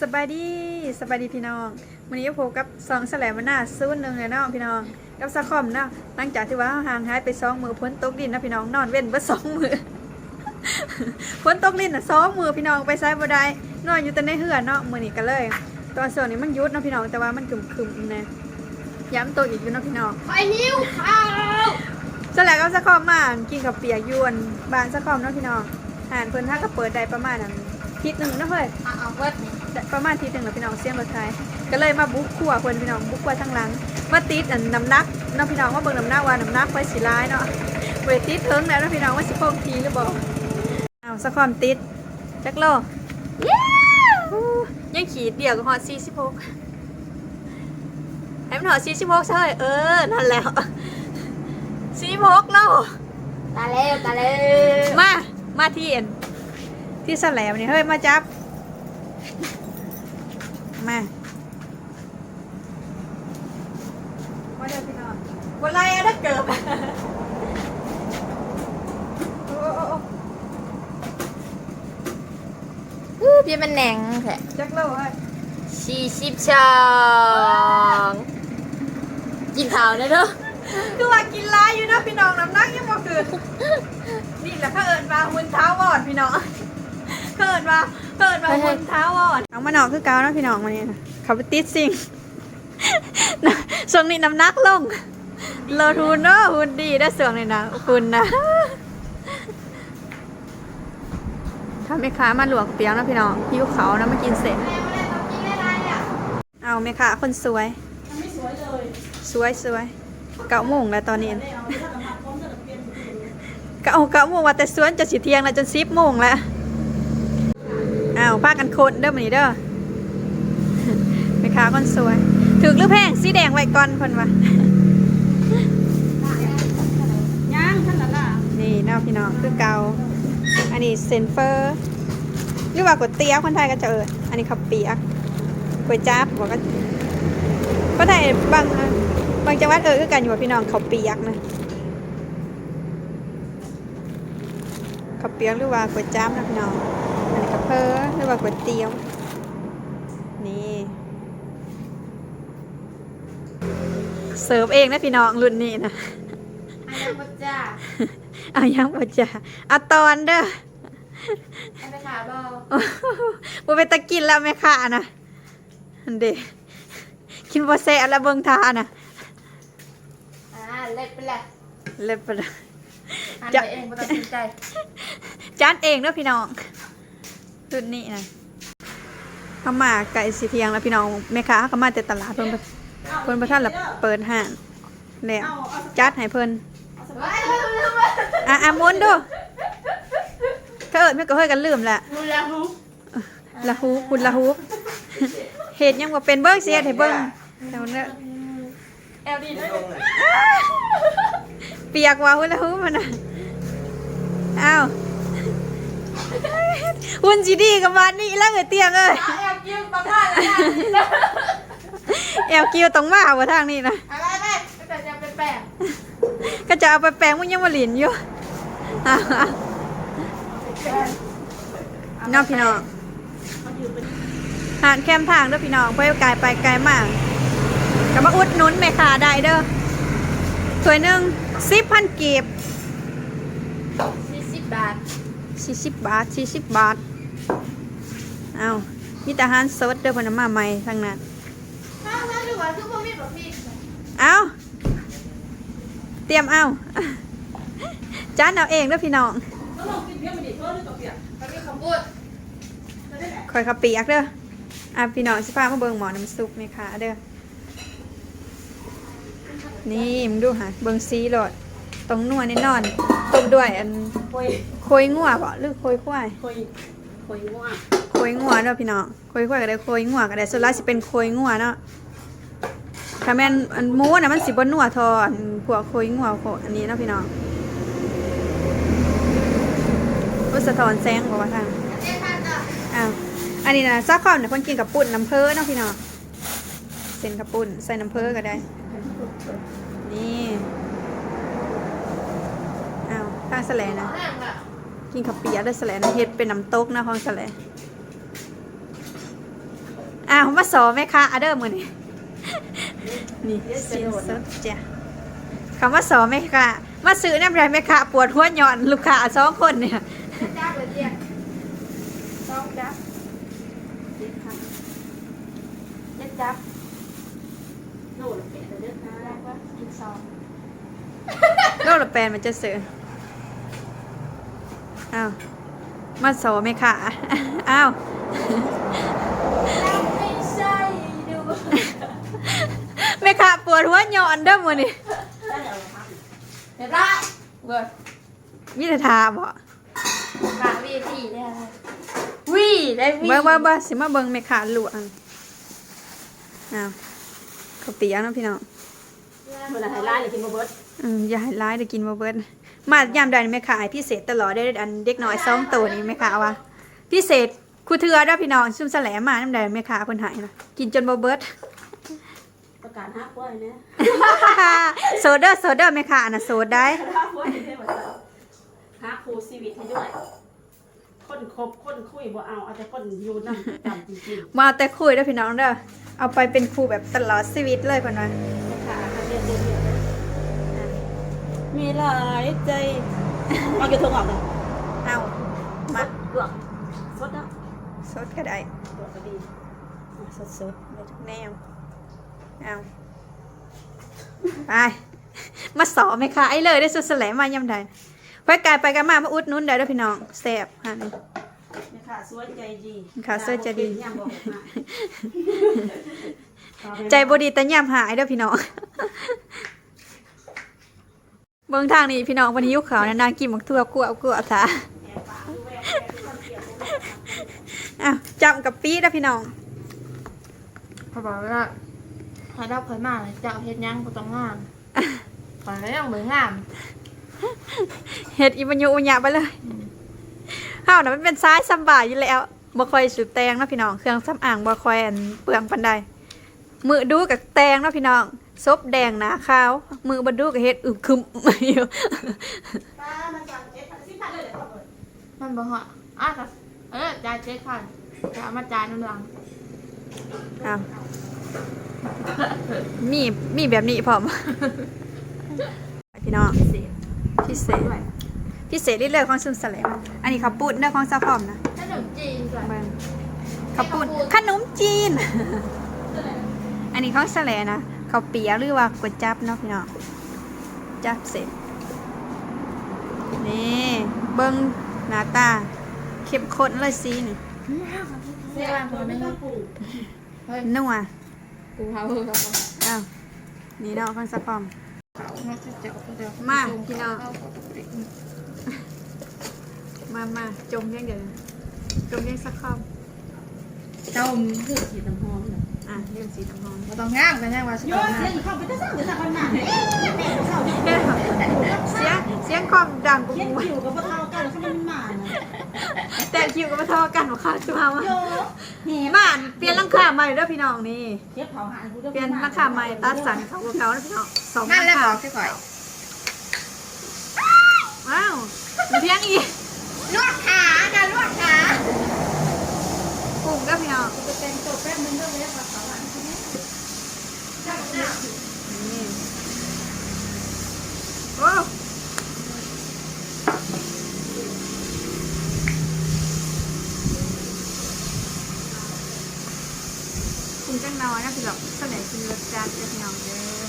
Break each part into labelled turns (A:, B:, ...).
A: สบายดีสบายดีพี่น้องวันนี้ก็พบกับสองแสลมหน้าซูนหนึ่งเลยเนาะพี่น้อง กับสะคอมเนาะหลังจากที่ว่าห่างหายไปสองมือพ้นตกดินนะพี่น้องนอนเว้นเบ่สองมือพ้นตกดินน่ะสองมือพี่น้องไปไซบ่ได้นอนอยู่แต่ในเหือนเนาะมื้อนี้ก็เลย ตอนส่วนนี้มันหยุดเนาะพี่น้องแต่ว่ามันคึมๆนะย้ำตัวอีกอยู่เนาะพี่น้อง
B: ไปหิวข้าว
A: สแลกกับสะคอมมากินกับเปียกยวนบานสะคอมเนาะพี่น้องอ่านเพิ่นถ้าก็เปิดได้ประมาณนั้นอาทิศหนึ่งเนาะเฮ้ย
B: เอาเอาเบิดนี่
A: แต่ ประมาณอาทีหนึ่งแล้วพี่น้องเสียงรถไทยก็เลยมาบุกขัวคนพี่น้องบุกขัวทั้งหลังมาติดอันน้ำหนักเน้องพี่น้องว่าเบิ่งน้ำหนักว่าน้ำหนักไปสิร้ายเนาะเวติดเทิงแล้วเนาะพี่น้องว่าสิโป่งทีหรือบ่เอาสักความติดจักโลอู้ยังขีดเดียวกับฮอต46ให้มันฮอต46ใช่เออนั่นแหล้ว46โล
B: ตาเร็วตาเร็ว
A: มามาที่เอ็นที่สแลมนี่เฮ้ยมาจับ มาว่าเดี๋ยวพี่น้องวันไรอะถ้าเกิดโอ้โอ้โอ้
B: อู้พี่มันแหน่งแค่
A: จักโลเฮ้ย
B: สี่สิบสองกินข้าวนะเด้อ
A: คือว่ากินร้ายอยู่นะพี่น้องน้ำหนักยังบ่คือนี่แหละเขาเอิญมาหุ่นเท้าวอดพี่น้องเขาเอิญมา เขาเอิญมาหุ่นเท้าวอดเอามาหนอกคือเกานะพี่น้องมาเนี่ยเขาไปติดสิ่งช่วงนี้น้ำหนักลงโลทูนเนาะหุ่นดีได้อเสื่องเลยนะคุณนะถ้าแม่ค้ามาหลวงเปียงนะพี่น้องหิวเขานะมากินเสร็จ เอาแม่ค้าคนสวยสวยสวยเก้าโมงแล้วตอนนี้เก้าเก้าโมงว่าแต่สวนจะสิเที่ยงแล้วจนสิบโมงแล้วาวพากันคนเด้อมันนี้เด้อแม่ค้าคนสวย ถึงหรือแพงสีแดงไว้ก่อนเพิ่นว่า
B: ย่างท่านละล่ะ
A: นี่เนาะพี่น้องคือเกาอันนี้เซนเฟอร์หรือว่าก๋วยเตี๋ยวคนไทยก็จะเอออันนี้ข้าวเปียกก๋วยจั๊บบอกก็คนไทยบางบางจังหวัดเออคือกันอยู่ว่าพี่น้องข้าวเปียกนะข้าวเปียกหรือว่าก๋วยจั๊บนะพี่น้อง อันนี้ข้าวเพอหรือว่าก๋วยเตี๋ยว นี่เสิร์ฟเองนะพี่น้องรุ่นนี้นะ
B: อันนั้นบ่จ้า
A: เอายังบ่จ้ะเอาตอนเด้อ
B: อันไปขาบ่
A: บ่ไปตะกินแล้วแม่ค่ะนะอันเด้กินบ่แซ่บแล้วเบิ่งทานะ
B: อ่าเล็ดไปแหละ
A: เล็บไปเลย
B: อัน
A: จะ
B: ไปเองบ่ต้องสนใจ
A: จานเองเด้อพี่น้อง รุ่นนี้นะเขามาไก่สิเทียงแล้วพี่น้องแม่ค้าเขามาแต่ตลาดเพิ่นบ่เพิ่นบ่ทันละเปิดห้างแล้วจัดให้เพิ่น
B: ไว้เร็วเร็วเร็ว
A: อะอะหมุนดูถ้าเอิ้นแม่ก็เฮ้ยกันลืมแหละ
B: มูลาฮู
A: ละฮูคุณละฮูเห็ดยังว่าเป็นเบิ้งเสียให้เบิ้งเดี๋ยวเนอะ
B: เอลดีด้วย
A: เปียกว่าหุ่นละฮูมันน่ะอ้าว หุ่นจีดีกับมันนี่แล้วเอ้ยเตียงเอ้ย
B: แอลกิ้วประพาสแล้ว
A: แอวกิ้วต้องมาว่าทางนี้นะ
B: อะไรไปไปจะเป็นแปลง
A: ก็จะเอาไปแปลงมึงยังมาหลินอยู่อ้าวน้องพี่น้องหานแคมทางเด้อพี่น้องเพื่อไกลไปไกลมากกับมาอุดหนุนแม่ค้าได้เด้อถ้วยหนึ่งสิบพันกีบ
B: สี่สิบบาท
A: สี่สิบบาทสี่สิบบาท เอามีแต่อาหารสดเด้อเพนเอามาใหม่ทั้งนั้นเอาเตรียมเอาจานเอาเองเด้อพี่น้อง
B: ค
A: อยขับเปียกเด้ออะพี่น้องสิพามาเบิ่งหมอน้ำซุปนี่ค่ะเด้อนี่มึงดูหะเบิ่งซีโหลดตรงนัวแน่นอนต้มด้วยอัน
B: คุย
A: โคยงัวบ่หรือโคยควาย
B: คุยคุยว่า
A: โคยงัวเนาะพี่น้องโคยควายก็ได้โคยงัวก็ได้ส่วนหลายสิเป็นโคยงัวเนาะถ้าแม่นอันหมูน่ะมันสิบ่นัวทออันพวกโคยงัวโคอันนี้เนาะพี่น้องอุสะท้อนแสงบ่ว่าทาง
B: เจ๊ท่านอะ
A: อ้าวอันนี้นะซาคอมเนี่ยเพิ่นกินกับปุ่นน้ำเพอเนาะพี่น้องเส้นกับปุ่นใส่น้ำเพอก็ได้ นี่อ้าวข้างแสลนะ
B: งอะ
A: กินขับเปียะด้วยแสลนะเฮ็ดเป็นน้ำตกนะของแสล
B: โอ้า
A: วมาสอแม่ค้าอะเด้อมื้อนี้นี่สินสดจ้ะคำว่าสอแม่ค้ามาซื้อน้ำไรแม่ค้าปวดหัวหย่อนลูกค้าสองคนเนี่ย
B: จ้าเลยเจียสองจับเจ็ดค่ะเจ็ดจับโน่นเป็ดเลยเด้อค่ะแล้วก็อีกสอง
A: โลกละแปลนมันจะซื้อ อ้าวมาสอแม่ค้าอ้าว
B: ไม่ใช่ดู
A: แม่ค้าปวดหัวหย่อนเด้อมื้อนี้
B: เดี๋ยวได้เบิร์ด
A: มีแต่ทาบ่
B: ฝากวีพี่ได้อะไรวีได้วี
A: บ่บ่บ่สิมาเบิ่งแม่ค้าลวกอ้าวข้าวเปียกเนาะพี่น้อง
B: เวลาไฮไลท์เลยกินมาเบิร์ด
A: อืมอย่าให้ร้ายได้กินบ่เบิด มายามใดนี่แม่ค้าให้พิเศษตลอดได้อันเด็กน้อยสองตัวนี่แม่ค้าว่าพิเศษคูเทือเด้อพี่น้องซุ่มแสลมานำใดแม่ค้าเพิ่นให้นะกินจนบ่เบิด
B: ประกาศฮักไว้นะ
A: โซเดอร์โซเดอร์แม่ค้าน่ะโซดได้
B: ฮักไว้ได้หมดแล้วฮักครูชีวิตให้ด้วยคนคบคนคุยบ่เอาเอาแต่คนอยู่นั่งจำจริง
A: มาแต่คุยเด้อพี่น้องเด้อเอาไปเป็นครูแบบตลอดชีวิตเลยเพิ่นว่า
B: ๆค่ะเรียนเรียนเรียน มีหลายใจเอาเกี่ยวทงออกเลย
A: เอามา
B: ดวงสดนะ
A: สดก็ได้
B: ดวงก็ดี
A: สดสดๆได้ทุกแนวเอาไปมาสอแม่ค้าไอ้เลยได้สุดแสลมมายามใดไปกายไปกันมามาอุดหนุนได้เด้อพี่น้องแซ่บฮะนี่
B: นี่ค่ะสวยใจดี
A: ค่ะสวยใจดี
B: ย่างบอกมา
A: ใจบดีแต่ย่ำหายเด้อพี่น้อง เบื้องทางนี้พี่น้องวันนี้ยุคเขาวนะนางกินหมกทั่วกลัวกลัวซะอ้าวจำกับปีเด้อพี่น้อง
C: เขาบอกว่าใครรับใครมาเลยเจ้าเฮ็ดหยังก็ต้องงามขอแล้วเหมือนงาม
A: เฮ็ดอีบัญญูอุญญะไปเลยเฮาน่ะมันเป็นซ้ายสำบายอยู่แล้วบ่ค่อยสุดแตงเนาะพี่น้องเครื่องสำอางบ่ค่อยอันเปลืองปานใดมือดูกับแตงเนาะพี่น้อง ซบแดงหนาขาว มือบ่ดูกับเฮ็ดอึมครึมอยู่
C: มันบอกว่าอะก็เออจ่ายเจ็ดพันจะเอามาจ่ายน้ำหลัง
A: อ้าวมีมีแบบนี้พร้อมพี่น้องพิเศษพิเศษเรื่อยๆของซึมสแลมอันนี้ข้าวปุ้นเนื้อของซาพอมนะ
C: ขนมจีนก่อน
A: เบิ่งข้าวปุ้นขนมจีน อันนี้ของสแลนะ ข้าวเปียกหรือว่าก๋วยจับเนาะพี่น้องจับเสร็จ นี่เบิ้งหน้าตาเข้มข้นเลยสีนี่
C: เสียวันคนนึงเฮ้ย
A: นัว
C: กูเฮาเฮ้ยเขา
A: อ้าวนี่เนาะของซาพอม
C: มาจะเจ้าก็เดี๋ยว
A: มาพี่น้องมามาจมยังเดี๋ยวจมยังสักค
B: ต้มคือสีน้ำหอมเลยำ
A: อะเรื่องสีทองทอง
C: บ่ต้องงามกันยังว่าสิ
B: โยนเสียงเข้าไปจะสร้างหรือสร้างขนาดนี้
A: เสียงเสียงความดังกู
B: เขียนคิวกับพ่อเท่ากันแล้วเขาไม่มานะ
A: แต่คิวกับมาทอกันหรอคะจุ๊บมา
B: โยเห็บ
A: บ้านเปลี่ยนหลังคาใหม่เด้อพี่น้องนี่
B: เก็บเผาหานกูจะ
A: เปลี่ยนหลังคาใหม่ตัดสันเขาเก่าๆแล้วพี่น้องสองห
C: นั่
A: ลั
C: น
A: ง
C: แหละ
A: คา
C: บอกสิข่อย
A: ว้าวมีเพียงอีก
C: ลวกขาจ้ะลวกขา
A: ปุ่มก็พี่น้อง
B: จะเป็นตัวแป๊บนึงก็เลยค่ะเขาอะ
A: นี่โอ้คุณจังน้อยนะพี่หลอกเสนอคุณรสจัดเด้อพี่น้องเด้อ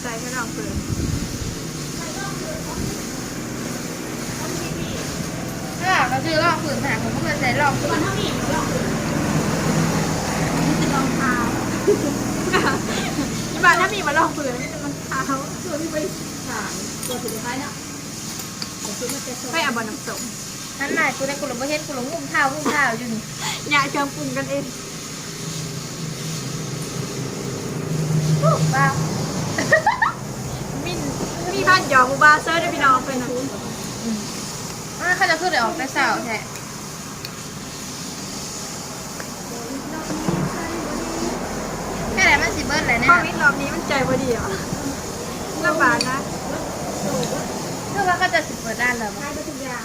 A: ใส่ให้ลองเปลือก
C: ถ้าเราซื้อลอกฝืนหาผมก็เคยใส่ลอกฝืน
A: ที่บ้านถ้ามีมาลองเปลือกนี่จะมันเท้า
B: ตัวที่ไปขายตัวสุดท้ายนะแต่คือมันจะส
A: ให้อาบอน้ำสม
C: นั่นน่ะกูได้กูหลงบ่เฮ็ดกูหลงงุ่มเท้างุ่มเท้าอยู่นี่
A: อย่าเชิงปรุงกันเอง
C: บ้า
A: มีพันหยอกบูบาเซอร์ได้พี่น้องเป็นะ
C: อ่าเขาจะขึ้นได้ออกแต่เช้าแท้แค่ไหนมันสิเบิดเลยเนี่
A: ข้อยวิทรอบนี้มันใจพอดีเหรอลำบากนะ
C: คือว่าก็จะสิเปิดด้านแล้ว
B: ขายไปทุกอย่าง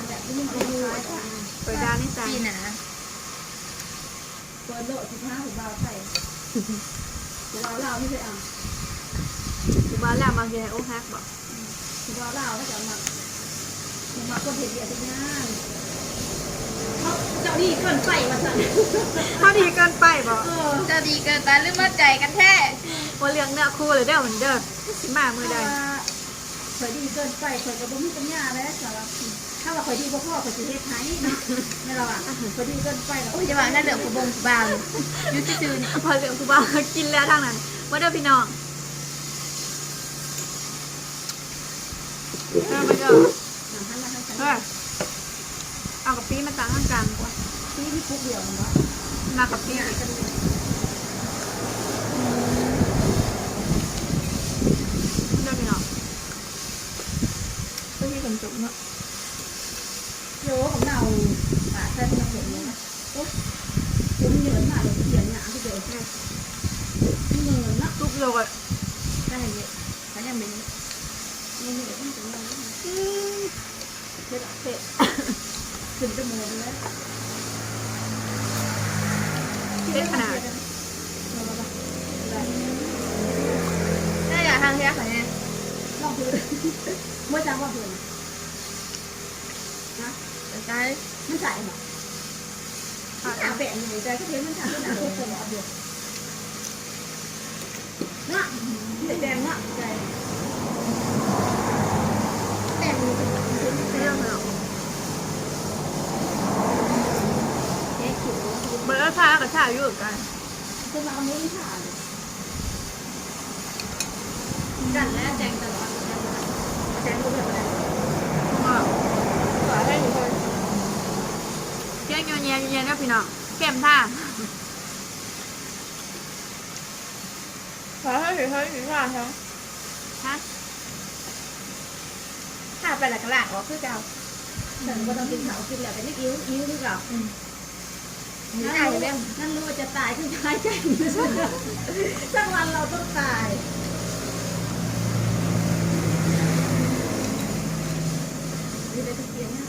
B: เปิ
A: ดด้านนี่จ้ะ
C: ปีหนา
B: เปิดโลสิบห้าถึงบาทไทยเดี๋ยวเราเล่าที่เคยเอา
A: ถือว่าแล้วมาเฮียโอ้ฮักบอก
B: ถึงเราเล่าถ้าจะมาถึงมาคนเห็นเดียดทุกอย่างเขาเจ้านี่เกินไปมาสั่น
A: พอดีเกินไปบอก
B: เออ
C: จะดีเกินตาลืมมาใจกันแท้
A: ว่าเรื่องเนื้อคู่เลยเด้อเหมือนเดิมสิมามือใด
B: เคยดีเกินไปเคยกับบ่มีปัญญาแล้วสำหรับถ้าว่าเคยดีพ่อพ่อเคยสิเฮ็ดให้เนาะไม่เราอะเคยดีเกินไปแล้ว
C: โอ้ยจะบอกน่าเหลือผู้บงผู้บาวเลยอยูซื่อๆนี่
A: พอเรื่องกูบ้ากินแล้วทางนั้นว่าเด้อพี่น้อง เอาเด้อ
B: หนังท่านละท่าน
A: เอากับปีมาตั้งข้างกลางกว่า
B: ที่มีปุ๊บเดียวมันว่า
A: มากับปีเด้อพี่น้อง
C: ก็ที่คนจบเนาะ
B: โยของเราอ่าท่านมาเห็นเนี่ยนะโอ้ผมเหนื่อยมากเลยเขียนหนาที่เดียวใช่เหนื่อยมาก
A: ทุกโลกอะ
C: ได้เยอะฉันยังเป็น
B: นี่นี่เดี๋ยวต้องถึงเราเสร็จเสร็จขึ้นจมูกแล้ว
A: เล็กขนาด
C: น่าอยากทางแค่ไหน
B: ลองพื้นเมื่อจังว่าพื้นนะ
C: แต่ใจ
B: มันใส่หรออาแบะอยู่ใจก็เห็นมันใส่ขนาดตัวเอาเดียวนะแดงนะใจแดงนี่เป็น
A: เรื่องเนาะ
B: แค่ขิว
A: เบอร์ฟ้ากับชาอยู่กัน
B: จะมาเอาเนื้อผ่า กันแล้วแดงตลอดแดงรู้แบบอะไร
A: ก็
C: ขอให้หนูคน
A: เที่ยงเงียบเงียบนะพี่น้องแก้มท่า
C: ขอให้หนูคนหนูว่าทั้ง
A: ฮะ
C: ถ้าไปหลักหลักว่าคือเก่า
B: ฉันก็ต้องกินเขากินแล้วแต่นี่อิ่วอิ่วหรือเปล่านั่นรู้นั่นรู้ว่าจะตายขึ้นท้ายใจสักวันเราต้องตายนี่ได้ทุกเกียร์นะ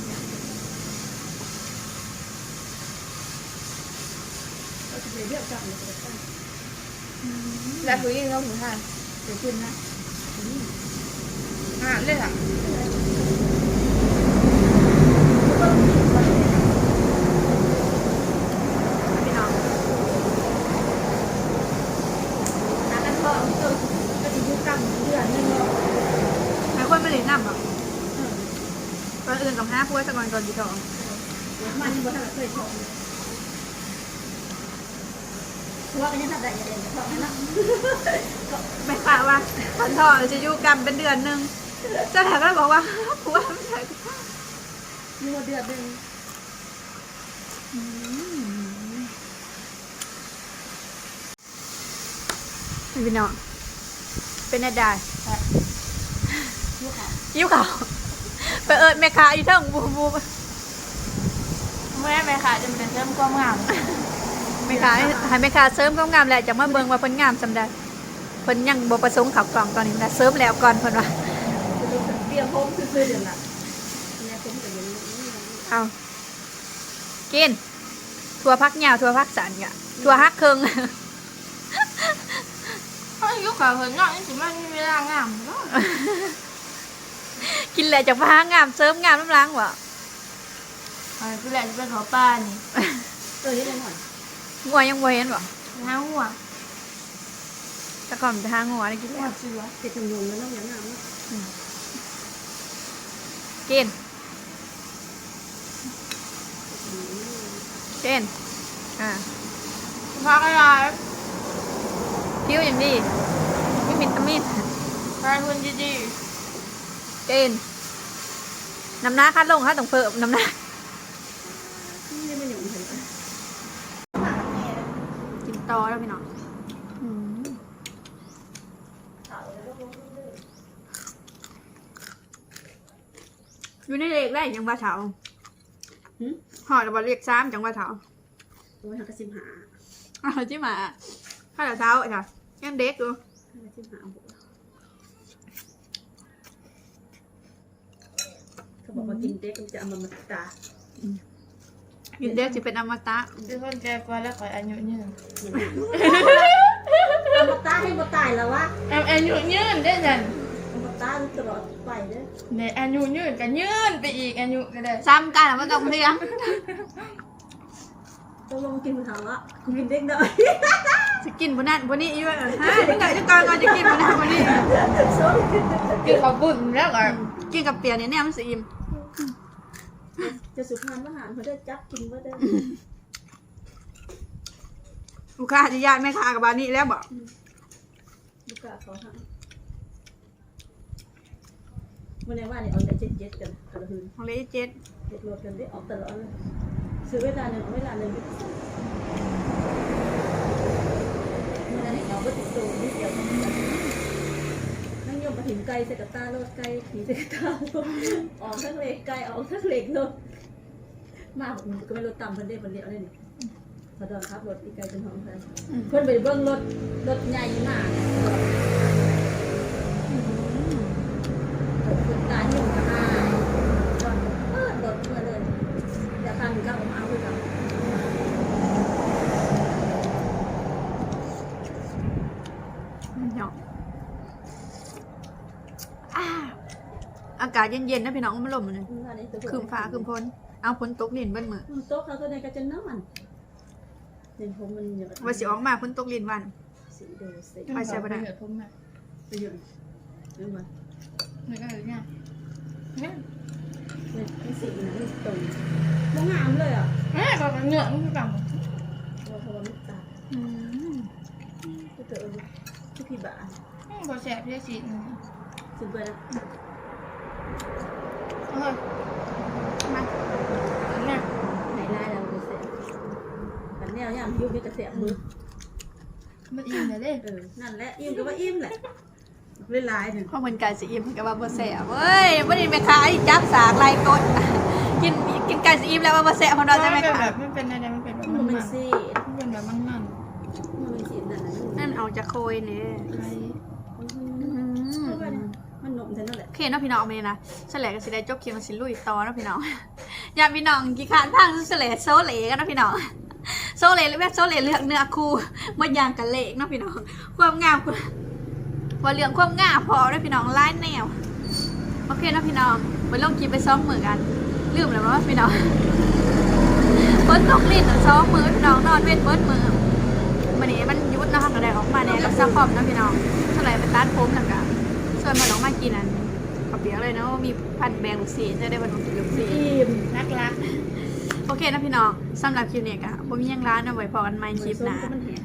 B: เราจะไปเรียกกลับเลยก็ได้
C: แล้วผู้หญิงก็ผู้ชาย
B: เดี๋ยวขึ้นนะ
C: อ่าเรื่องอะ
A: พี่น้อง
B: หากันพ่อเออก็จะยุกรรมเดือนนึงเนาะ
A: หลายคนไม่ได้นำหรอกตอนอื่นกับห้าพูดสักวันก่อนดีทอง
B: มันยังบ่ทันเคยชมเพราะ ว่ากันยังทำได้ยังไงเพราะนั้น
A: ไม่ฝากว่าพันทองจะอยู่กันเป็นเดือนหนึงเจ้าแถวก็บอกว่าผัวไม่ใช่
B: มีวันเดือนนึง
A: พี่น้องเป็นแน่ได้
B: ลูกเขา
A: ยิ้วเขาไปเอิดแม่ค้าอยู่เทั้งบูบู
C: เมื่อแม่ค่ะจะเป็นเริ่มความงาม
A: ม่ค้าให้แม่ค้าเสริมความงามแหละจะมาเบิ่งว่าเพิ่นงามสำใดเพิ่นยังบ่ประสงค์ขับกล่องตอนนี้นะเสริมแล้วก่อนเพิ่นว่า
B: เบี้ยโค้งซื่อๆเดือนละแม่ผมก็ยัง
A: เอากินถั่วพักยาวถั่วพักสันกะถั่วฮักเคิง
C: เพราะยุคข่าวเห็นเนาะนี่สิมันมีเวลางามเนาะ
A: กินแหละจากพ้างามเสริมงามน้ำล้างวะ
C: อ่าคือแหละจะเป็นขอป้านี่
B: เออยังไงหน่อย
A: งัวยังบ่เห็นบ่
C: หาหัว
A: แต่ก่อนไปหางัวได้กิน
C: หั
A: แล้วว
C: เสือ
B: ติดจมูกแล้วน้องยังงาม
A: กินกินอ่า
C: พักอะไร
A: ผิวอย่างดีมีวิตามิน
C: ทานคนดี
A: กินน้ำหน้าคัดลงค่ะต้องเพิ่มน้ำหน้า
B: นี่มันอยู่เฉย
A: กิน ต่อแล้วพี่น้องอืมอยู่ในเลขได้ยังว่าเถา
B: หืม
A: หอดว่าเลขสามจังว่าเถา
B: โอ้ยหักกระซิมหา
A: อ้าวจิมาข้าวเท้าจ้ะยังเด็กอยู่
B: หักกระซิมหาโหบอกว่ากินเด็กมันจะเอามามาตา
A: กินเด็กสิเป็นอมตะ
C: คือคนแก่กว่าแล้วขออายุยืน
B: เอามาตาให้มาตายแล้ววะ
C: เอาอายุยืนได้จัน
B: เอามาตาตลอดไปเด้อ
C: ในอายุยืนก็ยืนไปอีกอายุก็ได้
A: ซ้ำกันอะมันต้องเลี้ยง
B: ต้องลงกินมันถามว่ากูกินเด็กหน่อย
A: จะกินบนนั้นบนนี้อีกว่าฮะยังไงจะก่อนก่อนจะกินบนนั้นบนนี้
C: คือเขาบุญแล้วก็
A: กินกับเปียเนี่ยเนี่ยมันสิอิ่ม
B: จะสุพรรณมหารเขาได้จับกินว่าได้
A: ลูกค้าจะญาติแม่ค้ากับบานนี้แล้วบอก
B: ลูกกาเขาทำวันไหนว่าเนี่ยเอาแต่เจ็ดเจ็ดกันกระหืน
A: ของเลเจ็ด
B: เจ็ดรถกันได้ออกตลอดเลยซื้อเวลาหนึ่งเอาเวลาหนึ่งเมื่อนั้นเอาก็ติดตัวนิดเดียวนั่ง ยมมาถึงไกลเสกตาโลดไกลผีเสกตาโลดออกทั้งเหล็กไกลออกทั้งเหล็กโลดมากมันก็ไม่รถต่ำเพิ่นได้เพิ่นเดียวเลยนี่พอดอนครับรถอีกไกลจนห้องเพิ่นเพิ่นไปเบิ่งรถรถใหญ่มากรถตาที่มันก็มาจอดเปิดรถมาเลยเดี๋ยวทางนี้ก็ออกมาเอาคือกัน
A: เนาะอ่าอากาศเย็นๆนะพี่น้องมันลมเลยคืมฟ้าคืมพ้นเอาพ้นตกลินเบิ้ลมือ
B: โต๊ะเขาตัวใดก็จะน้ำมันเห็นผมมันอย่าง
A: ว่าสิออกมาพ้นตกลินวัน
B: สีโดสี
A: ไปใช้บ่ได้
C: เหลือทุ่มมา
B: ประโยชน์เรื่องมัน
C: ไม่ก็เลยเนี่ยเนี่ย
B: มันสีนะมันตรงมองงามเลยอะ
C: แม่ก็เป็นเนื้อมันคือกัน
B: เราพอมันตา
A: อืม
B: ก็เกิดทุกทีบ้า
C: พอแสบได้สิ
B: สุดไปแล้ว
C: เฮ้ย
A: มา
C: เนี่ย
B: ไหนลายเราจะเสียกันแนวย่ำยุ่งจะเสียมือ
C: มันอิ่มเลยเด้
B: เออนั่นแหละอิ่มก็ว่าอิ่มแหละเวลาหนึ่ง
A: เพราะมันไก่สิอิ่มกับว่าบ่แซ่บเว้ยบ่ได้แม่ค้าอีจับสากลายกดกินกินไก่สิอิ่มแล้วว่าบ่แซ่บเพราะเราจะ
C: มั
A: แม่
C: นเป็น
A: ค้า
C: แบบมันเป็นอะไรมันเป็นแบบ
B: มั
C: มันน
B: เป็น
C: มัน
B: สี
C: มันเป็นแบบมันมัน
B: มันเป็นสีนั่นน่ะ
A: นั่นเอาจากโคยนี่
C: ใคร
B: มันหนุ่มฉันนั่นแหละ
A: โอเคเนาะพี่น้องเอาไปเลยนะเฉลยกันสิได้จบเคียงกันสิลุยต่อเนาะพี่น้อง อยาพี่น้องกี่ขานทางเฉลยโซเหลกันเนาะพี่น้องโซเลหรือแบโซเหลเลือกเนื้อคู่มันยางกันเละเนาะพี่น้อง ความงามคว่าเรื่องความงามพอเนาะพี่น้องไล่แนวโอเคเนาะพี่น้องไปลงคลิปไปซ้อมมือกันลืมแล้วว่าพี่น้องฝนตกลิ้นซ้อมมือพี่น้องนอนเว้นเบิดมือวันนี้มันยุดนะทางกระไดออกมาเนี่ยแล้วซักพร้อมนาะพี่น้องเฉลยไปตัดผมแล้วกัน ส่วนมัน้องมากินอันขับเปียกเลยนะว่ามีพันแบงลูกซีจะได้พันลูกซี
B: อิ่ม
C: นักรัก
A: โอเคนะพี่น้องสำหรับคิวเนี้อะบ่มียังร้านเอาไว้พอกันไม่คลิปนะ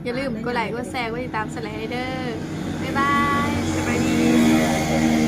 A: อย่าลืมกดไลค์กดแชร์กดติดตามสไลเดอร์บ๊ายบายสวัสดี